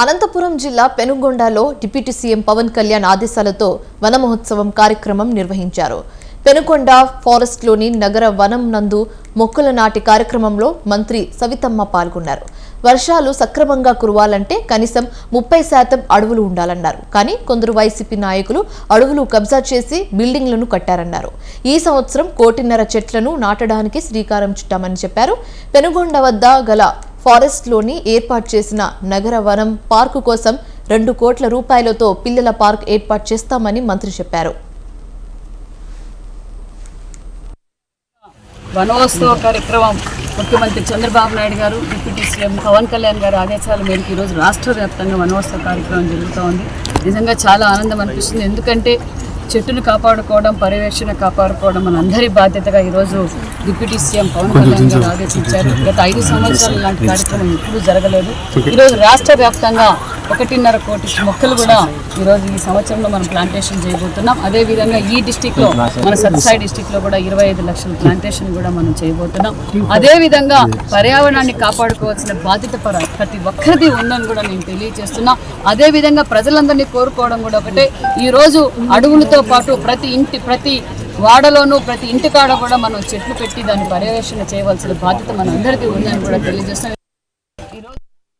అనంతపురం జిల్లా పెనుగొండలో deputy CM Pawan Kalyan ఆదేశాలతో వన మహోత్సవం కార్యక్రమం నిర్వహించారు. పెనుకొండ ఫారెస్ట్లోని నగర వనం నందు మొక్కల నాటి కార్యక్రమంలో మంత్రి సవితమ్మ పాల్గొన్నారు. వర్షాలు సక్రమంగా కురవాలంటే కనీసం ముప్పై శాతం అడవులు ఉండాలన్నారు. కానీ కొందరు వైసీపీ నాయకులు అడవులు కబ్జా చేసి బిల్డింగ్లను కట్టారన్నారు. ఈ సంవత్సరం కోటిన్నర చెట్లను నాటడానికి శ్రీకారం చుట్టామని చెప్పారు. పెనుగొండ వద్ద గల ఫారెస్ట్లోని ఏర్పాటు చేసిన నగర వనం పార్కు కోసం రెండు కోట్ల రూపాయలతో పిల్లల పార్క్ ఏర్పాటు చేస్తామని మంత్రి చెప్పారు. వనోత్సవ కార్యక్రమం ముఖ్యమంత్రి చంద్రబాబు నాయుడు గారు డిప్యూటీ సీఎం పవన్ కళ్యాణ్ గారి ఆదేశాల మేరకు ఈరోజు రాష్ట్ర వ్యాప్తంగా వనోత్సవ కార్యక్రమం జరుగుతూ ఉంది నిజంగా చాలా ఆనందం అనిపిస్తుంది. ఎందుకంటే చెట్టును కాపాడుకోవడం పర్యవేక్షణ కాపాడుకోవడం మన అందరి బాధ్యతగా ఈరోజు డిప్యూటీ సీఎం పవన్ కళ్యాణ్ గారు ఆదేశించారు. గత ఐదు సంవత్సరాలు లాంటి కార్యక్రమం ఎప్పుడూ జరగలేదు. ఈరోజు రాష్ట్ర వ్యాప్తంగా ఒకటిన్నర కోటి మొక్కలు కూడా ఈరోజు ఈ సంవత్సరంలో మనం ప్లాంటేషన్ చేయబోతున్నాం. అదేవిధంగా ఈ డిస్టిక్లో మన సత్సాయి డిస్టిక్లో కూడా ఇరవై ఐదు లక్షల ప్లాంటేషన్ కూడా మనం చేయబోతున్నాం. అదేవిధంగా పర్యావరణాన్ని కాపాడుకోవాల్సిన బాధ్యత పర ప్రతి ఒక్కరిది ఉందని కూడా నేను తెలియజేస్తున్నా. అదేవిధంగా ప్రజలందరినీ కోరుకోవడం కూడా ఒకటే. ఈరోజు అడవులతో పాటు ప్రతి ఇంటి ప్రతి వాడలోనూ ప్రతి ఇంటికాడ కూడా మనం చెట్లు పెట్టి దాన్ని పర్యవేక్షణ చేయవలసిన బాధ్యత మన అందరికీ ఉందని కూడా తెలియజేస్తున్నాం.